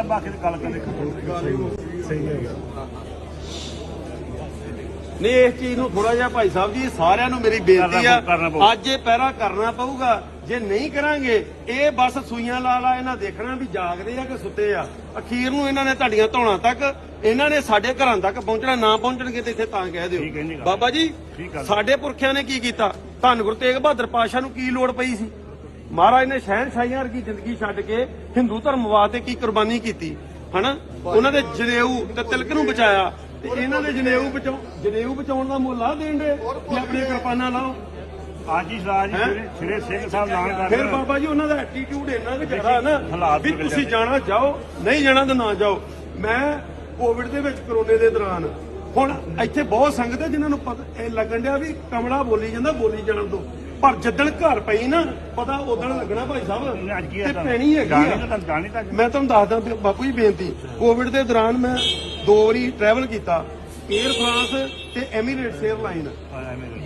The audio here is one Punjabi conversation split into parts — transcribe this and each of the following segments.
ਤਾਂ ਬਾਕੀ ਦੀ ਗੱਲ ਕਰੇ ਸਹੀ ਹੈਗਾ ਨਹੀਂ ਇਸ ਚੀਜ਼ ਨੂੰ ਥੋੜਾ ਜਿਹਾ ਭਾਈ ਸਾਹਿਬ ਜੀ ਸਾਰਿਆਂ ਨੂੰ ਮੇਰੀ ਬੇਨਤੀ ਆ ਕਰਨਾ ਪਊ। ਅੱਜ ਇਹ ਪਹਿਰਾ ਕਰਨਾ ਪਊਗਾ ਜੇ ਨਹੀਂ ਕਰਾਂਗੇ ਇਹ ਬਸ ਸੂਈਆਂ ਲਾ ਲਾ ਇਹਨਾਂ ਦੇਖਣਾ ਵੀ ਜਾਗਦੇ ਆ ਕਿ ਸੁੱਤੇ ਆ ਅਖੀਰ ਨੂੰ ਇਹਨਾਂ ਨੇ ਤੁਹਾਡੀਆਂ ਧੌਣਾ ਤੱਕ ਇਹਨਾਂ ਨੇ ਸਾਡੇ ਘਰਾਂ ਤੱਕ ਪਹੁੰਚਣਾ ਨਾ ਪਹੁੰਚਣਗੇ ਤੇ ਇੱਥੇ ਤਾਂ ਕਹਿ ਠੀਕ ਹੈ ਜੀ ਦਿਓ ਗੱਲ। ਬਾਬਾ ਜੀ ਠੀਕ ਗੱਲ। ਸਾਡੇ ਪੁਰਖਿਆਂ ਨੇ ਕੀ ਕੀਤਾ ਧੰਨ ਗੁਰੂ ਤੇਗ ਬਹਾਦਰ ਪਾਸ਼ਾ ਨੂੰ ਕੀ ਲੋੜ ਪਈ ਸੀ ਮਹਾਰਾਜ ਨੇ ਸ਼ਹਿਨਸ਼ਾਹੀਆਂ ਵਰਗੀ ਜ਼ਿੰਦਗੀ ਛੱਡ ਕੇ ਹਿੰਦੂ ਧਰਮ ਵਾਸਤੇ ਕੀ ਕੁਰਬਾਨੀ ਕੀਤੀ ਹਨਾ ਉਹਨਾਂ ਦੇ ਜਨੇਊ ਤੇ ਤਿਲਕ ਨੂੰ ਬਚਾਇਆ ਤੇ ਇਹਨਾਂ ਦੇ ਜਨੇਊ ਬਚਾਉ ਜਨੇਊ ਬਚਾਉਣ ਦਾ ਮੁੱਲ ਆ ਦੇਣ ਦੇ ਕਿ ਆਪਣੀਆਂ ਕਿਰਪਾਨਾਂ ਲਾਓ ਹੈਂ? ਜਿਹੜੇ ਸ਼੍ਰੀ ਸਿੰਘ ਸਾਹਿਬ ਐਲਾਨ ਕਰ ਫਿਰ ਬਾਬਾ ਜੀ ਉਹਨਾਂ ਦਾ ਐਟੀਟਿਊਡ ਇੰਨਾ ਕਿ ਜ਼ਿਆਦਾ ਨਾ ਵੀ ਤੁਸੀਂ। ਜਾਣਾ ਜਾਓ ਨਹੀਂ ਜਾਣਾ ਤਾਂ ਨਾ ਜਾਓ ਮੈਂ ਕੋਵਿਡ ਦੇ ਵਿੱਚ ਕਰੋਨੇ ਦੇ ਦੌਰਾਨ ਹੁਣ ਇੱਥੇ ਬਹੁਤ ਸੰਗਤ ਹੈ ਜਿਨ੍ਹਾਂ ਨੂੰ ਪਤਾ ਇਹ ਲੱਗਣ ਡਿਆ ਵੀ ਕਮਲਾ ਬੋਲੀ ਜਾਂਦਾ ਬੋਲੀ ਜਾਣ ਦੋ ਪਰ ਜਿੱਦਣ ਘਰ ਪਈ ਨਾ ਪਤਾ ਉਦੋਂ ਲੱਗਣਾ ਭਾਈ ਸਾਹਿਬ। ਤੇ ਪੈਣੀ ਹੈਗੀ ਆ। ਤਾਂ ਜਾਣੀ ਤਾਂ ਮੈਂ ਤੁਹਾਨੂੰ ਦੱਸਦਾ ਵੀ ਬਾਪੂ ਜੀ ਬੇਨਤੀ। ਕੋਵਿਡ ਦੇ ਦੌਰਾਨ ਮੈਂ ਦੋ ਵਾਰੀ ਟਰੈਵਲ ਕੀਤਾ। 에ਅਰ ਫਰਾਂਸ ਤੇ ਐਮੀਰੇਟਸ 에ਅਰਲਾਈਨ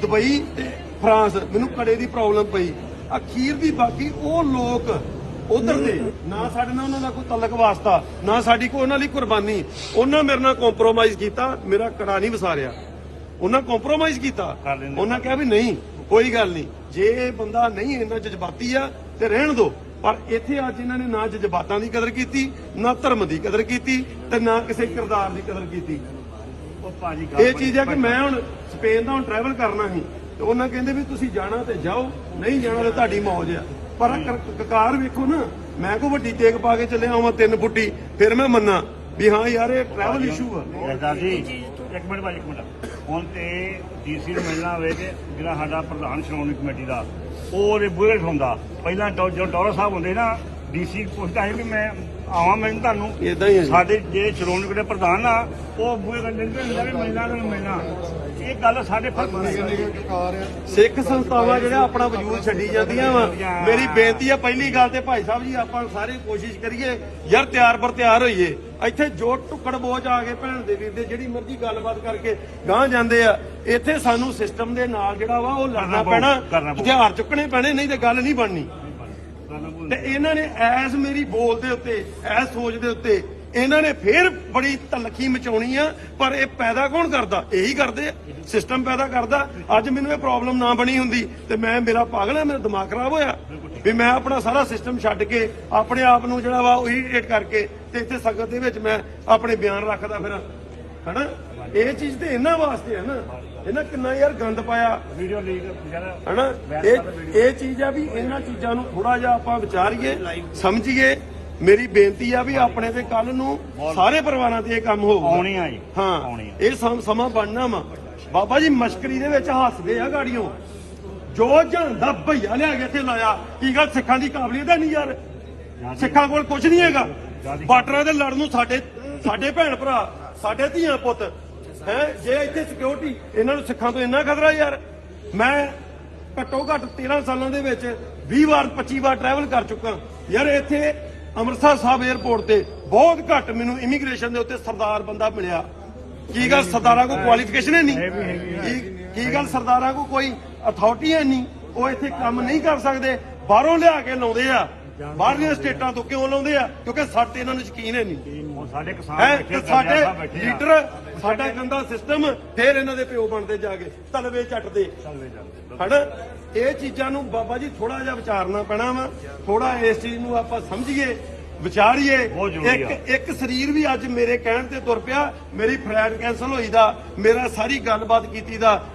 ਦੁਬਈ ਤੇ ਫਰਾਂਸ ਮੈਨੂੰ ਕੜੇ ਦੀ ਪ੍ਰੋਬਲਮ ਪਈ। ਅਖੀਰ ਦੀ ਬਾਕੀ ਉਹ ਲੋਕ ਉਧਰ ਦੇ ਨਾ ਸਾਡੇ ਨਾਲ ਉਹਨਾਂ ਦਾ ਕੋਈ ਤਲਕ ਵਾਸਤਾ ਨਾ ਸਾਡੀ ਕੋਈ ਉਹਨਾਂ ਲਈ ਕੁਰਬਾਨੀ। ਉਹਨਾਂ ਮੇਰੇ ਨਾਲ ਕੰਪਰੋਮਾਈਜ਼ ਕੀਤਾ ਮੇਰਾ ਕੜਾ ਨਹੀਂ ਵਿਸਾਰਿਆ। ਉਹਨਾਂ ਕੰਪਰੋਮਾਈਜ਼ ਕੀਤਾ। ਕਰ ਲੈਂਦੇ। ਉਹਨਾਂ ਕਿਹਾ ਵੀ ਨਹੀਂ ਕੋਈ ਗੱਲ ਨਹੀਂ। ਜੇ ਇਹ ਬੰਦਾ ਨਹੀਂ ਇੰਨਾ ਜਜ਼ਬਾਤੀ ਆ ਤੇ ਰਹਿਣ ਦਿਓ ਪਰ ਇੱਥੇ ਅੱਜ ਇਹਨਾਂ ਨੇ ਨਾ ਜਜ਼ਬਾਤਾਂ ਦੀ ਕਦਰ ਕੀਤੀ ਨਾ ਧਰਮ ਦੀ ਕਦਰ ਕੀਤੀ ਤੇ ਨਾ ਕਿਸੇ ਕਿਰਦਾਰ ਦੀ ਕਦਰ ਕੀਤੀ। ਉਹ ਭਾਜੀ ਗੱਲ ਇਹ ਚੀਜ਼ ਹੈ ਕਿ ਮੈਂ ਹੁਣ ਸਪੇਨ ਦਾ ਹੁਣ ਟਰੈਵਲ ਕਰਨਾ ਸੀ ਤੇ ਉਹਨਾਂ ਕਹਿੰਦੇ ਵੀ ਤੁਸੀਂ ਜਾਣਾ ਤੇ ਜਾਓ ਨਹੀਂ ਜਾਣਾ ਤੇ ਤੁਹਾਡੀ ਮੌਜ ਆ। ਪਰ ਕਕਾਰ ਵੇਖੋ ਨਾ ਮੈਂ ਕੋ ਵੱਡੀ ਤੇਗ ਪਾ ਕੇ ਚੱਲਿਆ ਹਾਂ ਤਿੰਨ ਫੁੱਟੀ ਫਿਰ ਮੈਂ ਮੰਨਾਂ ਵੀ ਹਾਂ ਯਾਰ ਇਹ ਟਰੈਵਲ ਇਸ਼ੂ ਆ। ਜੀ ਇੱਕ ਮਿੰਟ ਭਾਜੀ ਇੱਕ ਮਿੰਟ। ਹੁਣ ਤੇ ਡੀਸੀ ਨੂੰ ਮਿਲਣਾ ਹੋਵੇ ਤੇ ਜਿਹੜਾ ਸਾਡਾ ਪ੍ਰਧਾਨ ਸ਼੍ਰੋਮਣੀ ਕਮੇਟੀ ਦਾ, ਉਹ ਉਹਦੇ ਬੁਰੇ ਹੁੰਦਾ। ਪਹਿਲਾਂ ਟੋ- ਜੋ ਟੌਰਾ ਸਾਹਿਬ ਹੁੰਦੇ ਨਾ, ਡੀਸੀ ਪੁੱਛਦਾ ਸੀ ਵੀ ਮੈਂ ਆਵਾਂ ਮੈਨੂੰ ਤੁਹਾਨੂੰ। ਇਦਾਂ ਹੀ ਹੈ ਜੀ। ਸਾਡੇ ਜਿਹੜੇ ਸ਼੍ਰੋਮਣੀ ਕਮੇਟੀ ਦੇ ਪ੍ਰਧਾਨ ਆ ਉਹ ਬੁਰੇ ਕੰਡੇ ਨਹੀਂ ਹੁੰਦਾ ਵੀ ਮਿਲਣਾ ਤੇ ਮਿਲਣਾ ਇਹ ਗੱਲ ਸਾਡੇ ਫ਼ਰਕ ਸਿੱਖ ਸੰਸਥਾਵਾਂ ਜਿਹੜਾ ਆਪਣਾ ਵਜੂਦ ਛੱਡੀ ਜਾਂਦੀਆਂ ਵਾ ਮੇਰੀ ਬੇਨਤੀ ਆ ਪਹਿਲੀ ਗੱਲ ਤੇ ਭਾਈ ਸਾਹਿਬ ਜੀ ਆਪਾਂ ਸਾਰੇ ਕੋਸ਼ਿਸ਼ ਕਰੀਏ ਯਾਰ ਤਿਆਰ ਪਰ ਤਿਆਰ ਹੋਈਏ। ਇੱਥੇ ਜੋ ਟੁੱਕੜ ਬੋਝ ਆ ਗਏ ਭੈਣ ਦੇ ਵੀਰ ਦੇ ਜਿਹੜੀ ਮਰਜ਼ੀ ਗੱਲਬਾਤ ਕਰਕੇ ਗਾਂ ਜਾਂਦੇ ਆ। ਇੱਥੇ ਸਾਨੂੰ ਸਿਸਟਮ ਦੇ ਨਾਲ ਜਿਹੜਾ ਵਾ ਉਹ ਲੜਨਾ ਕਰਨਾ ਪਊ, ਪੈਣਾ ਕਰਨਾ ਪਊ। ਹਥਿਆਰ ਚੁੱਕਣੇ ਪੈਣੇ ਨਹੀਂ ਤੇ ਗੱਲ ਨਹੀਂ ਬਣਨੀ। ਤੇ ਇਹਨਾਂ ਨੇ ਐਸ ਮੇਰੀ ਬੋਲ ਦੇ ਉੱਤੇ, ਐਸ ਸੋਚ ਦੇ ਉੱਤੇ, ਇਹਨਾਂ ਨੇ ਫੇਰ ਬੜੀ ਤਲਖੀ ਮਚਾਉਣੀ ਆ, ਪਰ ਇਹ ਪੈਦਾ ਕੌਣ ਕਰਦਾ? ਇਹੀ ਕਰਦੇ ਆ। ਸਿਸਟਮ ਪੈਦਾ ਕਰਦਾ। ਅੱਜ ਮੈਨੂੰ ਇਹ ਪ੍ਰੋਬਲਮ ਨਾ ਬਣੀ ਹੁੰਦੀ, ਤੇ ਮੈਂ, ਮੇਰਾ ਪਾਗਲ ਹੈ ਮੇਰਾ ਦਿਮਾਗ ਖਰਾਬ ਹੋਇਆ। ਵੀ ਮੈਂ ਆਪਣਾ ਸਾਰਾ ਸਿਸਟਮ ਛੱਡ ਕੇ, ਆਪਣੇ ਆਪ ਨੂੰ ਜਿਹੜਾ ਵਾ ਉਹੀ ਇਰੀਟੇਟ ਕਰਕੇ, ਤੇ ਇੱਥੇ ਸੰਗਤ ਦੇ ਵਿੱਚ ਮੈਂ ਆਪਣੇ ਬਿਆਨ ਰੱਖਦਾ ਫਿਰ। ਹਨਾ? ਇਹ ਚੀਜ਼ ਤੇ ਇਹਨਾਂ ਵਾਸਤੇ ਹੈ ਨਾ। ਇਹਨਾਂ ਕਿੰਨਾ ਯਾਰ ਗੰਦ ਪਾਇਆ। ਵੀਡੀਓ ਲੀਕ ਹਨਾ? ਇਹ ਇਹ ਚੀਜ਼ ਆ ਵੀ ਇਹਨਾਂ ਚੀਜ਼ਾਂ ਨੂੰ ਥੋੜਾ ਜਿਹਾ ਆਪਾਂ ਵਿਚਾਰੀਏ ਸਮਝੀਏ। ਮੇਰੀ ਬੇਨਤੀ ਆ ਵੀ ਆਪਣੇ ਤੇ ਕੱਲ ਨੂੰ ਸਾਰੇ ਪਰਿਵਾਰਾਂ ਤੇ ਇਹ ਕੰਮ ਹੋਊਗਾ। ਆਉਣੀ ਆ ਜੀ। ਹਾਂ ਇਹ ਸਮ- ਸਮਾਂ ਬਣਨਾ ਵਾ। ਬਾਬਾ ਜੀ ਮਸ਼ਕਰੀ ਦੇ ਵਿੱਚ ਹੱਸਦੇ ਆ ਗਾੜੀਆਂ ਜੋ ਜਾਂਦਾ ਭਈਆ ਲਿਆ ਕੇ ਇੱਥੇ ਲਾਇਆ ਕੀ ਗੱਲ ਸਿੱਖਾਂ ਦੀ ਕਾਬਲੀਅਤ ਹੈ ਨਹੀਂ ਯਾਰ? ਸਿੱਖਾਂ ਕੋਲ ਕੁਝ ਨਹੀਂ ਹੈਗਾ। ਬਾਰਡਰਾਂ ਦੇ ਲੜਨ ਨੂੰ ਸਾਡੇ ਸਾਡੇ ਭੈਣ ਭਰਾ ਸਾਡੇ ਧੀਆਂ ਪੁੱਤ ਹੈ ਜੇ ਇੱਥੇ ਸਿਕਿਉਰਿਟੀ ਇਹਨਾਂ ਨੂੰ ਸਿੱਖਾਂ ਤੋਂ ਇੰਨਾ ਖਤਰਾ ਯਾਰ ਮੈਂ ਘੱਟੋ ਘੱਟ 13 ਸਾਲਾਂ ਦੇ ਵਿੱਚ 20 ਵਾਰ 25 ਵਾਰ ਟਰੈਵਲ ਕਰ ਚੁੱਕਾ। ਯਾਰ ਇੱਥੇ ਅੰਮ੍ਰਿਤਸਰ ਸਾਹਿਬ 에ਅਰਪੋਰਟ ਤੇ ਬਹੁਤ ਘੱਟ ਮੈਨੂੰ ਇਮੀਗ੍ਰੇਸ਼ਨ ਦੇ ਉੱਤੇ ਸਰਦਾਰ ਬੰਦਾ ਮਿਲਿਆ। ਕੀ ਗੱਲ ਸਰਦਾਰਾਂ ਕੋ ਕੁਆਲੀਫਿਕੇਸ਼ਨ ਹੈ ਨਹੀਂ? ਕੀ ਗੱਲ ਸਰਦਾਰਾਂ ਕੋ ਕੋਈ ਅਥਾਰਟੀ ਹੈ ਨਹੀਂ? ਉਹ ਇੱਥੇ ਕੰਮ ਨਹੀਂ ਕਰ ਸਕਦੇ। ਬਾਹਰੋਂ ਲਿਆ ਕੇ ਲਾਉਂਦੇ ਆ। ਬਾਹਰਲੀਆਂ ਸਟੇਟਾਂ ਤੋਂ ਕਿਉਂ ਲਾਉਂਦੇ ਆ? ਕਿਉਂਕਿ ਸਾਡੇ ਇਹਨਾਂ ਨੂੰ ਯਕੀਨ ਹੈ ਨਹੀਂ। ਸਾਡੇ ਕਿਸਾਨ ਹੈ? ਬੈਠੇ ਤੇ ਆ, ਸਾਡੇ ਸਾਹਿਬ ਬੈਠੇ ਆ। ਲੀਡਰ ਸਾਡਾ ਗੰਦਾ ਸਿਸਟਮ ਫੇਰ ਇਹਨਾਂ ਦੇ ਪਿਓ ਬਣਦੇ ਜਾ ਕੇ ਤਲਵੇ ਚੱਟਦੇ ਚੱਲਦੇ ਜਾਂਦੇ ਹਨਾ? ਇਹ ਚੀਜ਼ਾਂ ਨੂੰ ਬਾਬਾ ਜੀ ਥੋੜਾ ਜਿਹਾ ਵਿਚਾਰਨਾ ਪੈਣਾ ਵਾ ਥੋੜਾ ਇਸ ਚੀਜ਼ ਨੂੰ ਆਪਾਂ ਸਮਝੀਏ ਵਿਚਾਰੀਏ। ਇੱਕ ਇੱਕ ਸਰੀਰ ਵੀ ਅੱਜ ਮੇਰੇ ਕਹਿਣ ਤੇ ਤੁਰ ਪਿਆ ਮੇਰੀ ਫਲਾਈਟ ਕੈਨਸਲ ਹੋਈ ਦਾ ਮੇਰਾ ਸਾਰੀ ਗੱਲਬਾਤ ਕੀਤੀ ਦਾ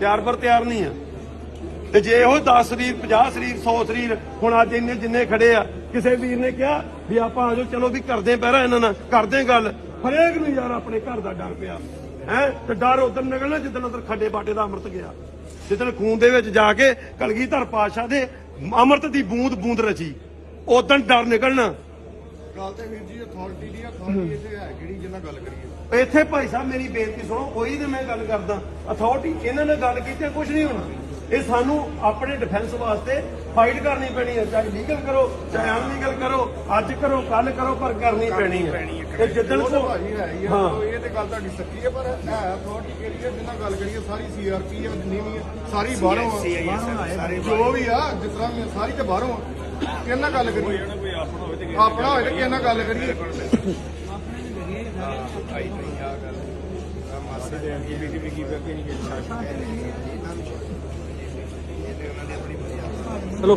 ਤਿਆਰ ਪਰ ਤਿਆਰ ਨਹੀਂ ਆ। ਤੇ ਜੇ ਇਹੋ 10 ਸਰੀਰ 50 ਸਰੀਰ 100 ਸਰੀਰ ਹੁਣ ਅੱਜ ਇੰਨੇ ਜਿੰਨੇ ਖੜੇ ਆ ਕਿਸੇ ਵੀਰ ਨੇ ਕਿਹਾ ਵੀ ਆਪਾਂ ਆਜੋ ਚਲੋ ਵੀ ਕਰਦੇ ਪਹਿਰਾ ਇਹਨਾਂ ਨਾਲ ਕਰਦੇ ਗੱਲ। ਹਰੇਕ ਨੂੰ ਯਾਰ ਆਪਣੇ ਘਰ ਦਾ ਡਰ ਪਿਆ। ਹੈ? ਤੇ ਡਰ ਉਦੋਂ ਨਿਕਲਣਾ ਜਿੱਦਣ ਉਧਰ ਖੱਡੇ ਬਾਟੇ ਦਾ ਅੰਮ੍ਰਿਤ ਗਿਆ। ਜਿੱਦਣ ਖੂਨ ਦੇ ਵਿੱਚ ਜਾ ਕੇ ਕਲਗੀਧਰ ਪਾਤਸ਼ਾਹ ਦੇ ਅੰਮ੍ਰਿਤ ਦੀ ਬੂੰਦ ਬੂੰਦ ਰਚੀ। ਉਦੋਂ ਡਰ ਨਿਕਲਣਾ। ਗੱਲ ਤੇ ਵੀਰ ਜੀ ਅਥਾਰਟੀ ਦੀ ਅਥਾਰਟੀ ਇੱਥੇ ਹੈ ਕਿਹੜੀ ਜਿੰਨਾ ਗੱਲ ਕਰੀਏ? ਇੱਥੇ ਭਾਈ ਸਾਹਿਬ ਮੇਰੀ ਬੇਨਤੀ ਸੁਣੋ ਉਹੀ ਤੇ ਮੈਂ ਗੱਲ ਕਰਦਾ। ਅਥਾਰਟੀ ਇਹਨਾਂ ਨੇ ਗੱਲ ਕੀਤੀ ਕੁਝ ਨਹੀਂ ਹੋਣਾ। ਇਹ ਸਾਨੂੰ ਆਪਣੇ ਡਿਫੈਂਸ ਵਾਸਤੇ ਫਾਈਟ ਕਰਨੀ ਪੈਣੀ ਹੈ। ਚਾਹੇ ਲੀਗਲ ਕਰੋ ਚਾਹੇ ਅਨਲੀਗਲ ਕਰੋ ਅੱਜ ਕਰੋ ਕੱਲ ਕਰੋ ਪਰ ਕਰਨੀ ਪੈਣੀ ਹੈ। ਤੇ ਜਿੱਦਣ ਤਾਂ ਹੈ ਇਹ ਤੇ ਗੱਲ ਤੁਹਾਡੀ ਸੱਚੀ ਹੈ ਪਰ ਹੈ ਅਥਾਰਟੀ ਕਿਹੜੀ ਹੈ? ਜਿੰਨਾ ਗੱਲ ਕਰੀਏ ਸਾਰੀ ਸੀਆਰਪੀ ਹੈ ਜਿੰਨੀ ਵੀ ਸਾਰੀ ਬਾਹਰੋਂ ਜੋ ਵੀ ਆ ਜਿਸ ਤਰ੍ਹਾਂ ਸਾਰੀ ਤੇ ਬਾਹਰੋਂ ਆ। ਕਿਹਨਾਂ ਨਾਲ ਗੱਲ ਕਰੀਏ? ਆਪਣਾ ਹੋਵੇ ਤੇ ਕਿਹਨਾਂ ਨਾਲ ਗੱਲ ਕਰੀਏ? ਚਲੋ।